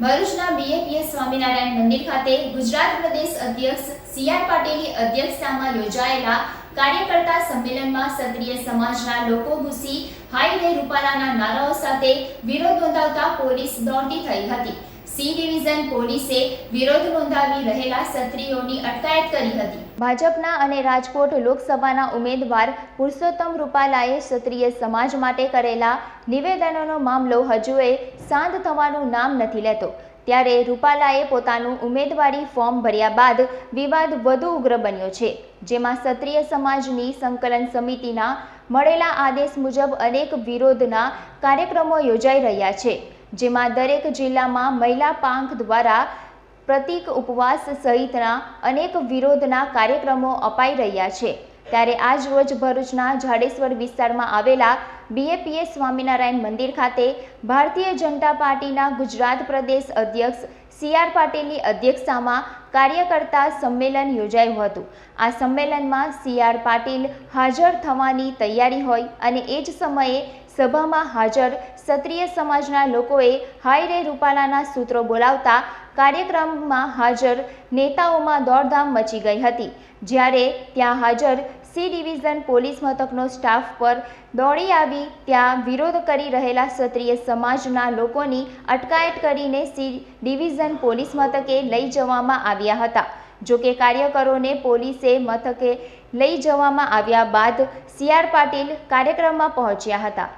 ભરૂચના બીએપીએસ સ્વામિનારાયણ મંદિર ખાતે ગુજરાત પ્રદેશ અધ્યક્ષ સી આર પાટીલની અધ્યક્ષતામાં યોજાયેલા કાર્યકર્તા સંમેલનમાં ક્ષત્રિય સમાજના લોકો ઘૂસી હાઈ રે રૂપાલાના નારાઓ સાથે વિરોધ નોંધાવતા પોલીસ દોડતી થઈ હતી. સી ડિવિઝન પોલીસે વિરોધ નોંધાવી રહેલા ક્ષત્રિયોની અટકાયત કરી હતી. ભાજપના અને રાજકોટ લોકસભાના ઉમેદવાર પુરુષોત્તમ રૂપાલાએ ક્ષત્રિય સમાજ માટે કરેલા નિવેદનોનો મામલો હજુએ શાંત થવાનું નામ નથી લેતો. ત્યારે રૂપાલાએ પોતાનું ઉમેદવારી ફોર્મ ભર્યા બાદ વિવાદ વધુ ઉગ્ર બન્યો છે, જેમાં ક્ષત્રિય સમાજની સંકલન સમિતિના મળેલા આદેશ મુજબ અનેક વિરોધના કાર્યક્રમો યોજાઈ રહ્યા છે. જેમાં દરેક જિલ્લામાં મહિલા પાંખ દ્વારા પ્રતિક ઉપવાસ સહિતના અનેક વિરોધના કાર્યક્રમો અપાઈ રહ્યા છે. ત્યારે આજ રોજ ભરૂચના જાડેશ્વર વિસ્તારમાં આવેલા બીએપીએસ સ્વામિનારાયણ મંદિર ખાતે ભારતીય જનતા પાર્ટીના ગુજરાત પ્રદેશ અધ્યક્ષ સી આર પાટીલની અધ્યક્ષતામાં કાર્યકર્તા સંમેલન યોજાયું હતું. આ સંમેલનમાં સી આર પાટીલ હાજર થવાની તૈયારી હોય અને એ જ સમયે સભામાં હાજર ક્ષત્રિય સમાજના લોકોએ હાય રે રૂપાલાના સૂત્રો બોલાવતા કાર્યક્રમમાં હાજર નેતાઓમાં દોડધામ મચી ગઈ હતી. જ્યારે ત્યાં હાજર સી ડિવિઝન પોલીસ મથકનો સ્ટાફ પર દોડી આવી, ત્યાં વિરોધ કરી રહેલા ક્ષત્રિય સમાજના લોકોની અટકાયત કરીને સી ડિવિઝન પોલીસ મથકે લઈ જવામાં આવ્યા હતા. જોકે કાર્યકરોને પોલીસે મથકે લઈ જવામાં આવ્યા બાદ સી આર પાટીલ કાર્યક્રમમાં પહોંચ્યા હતા.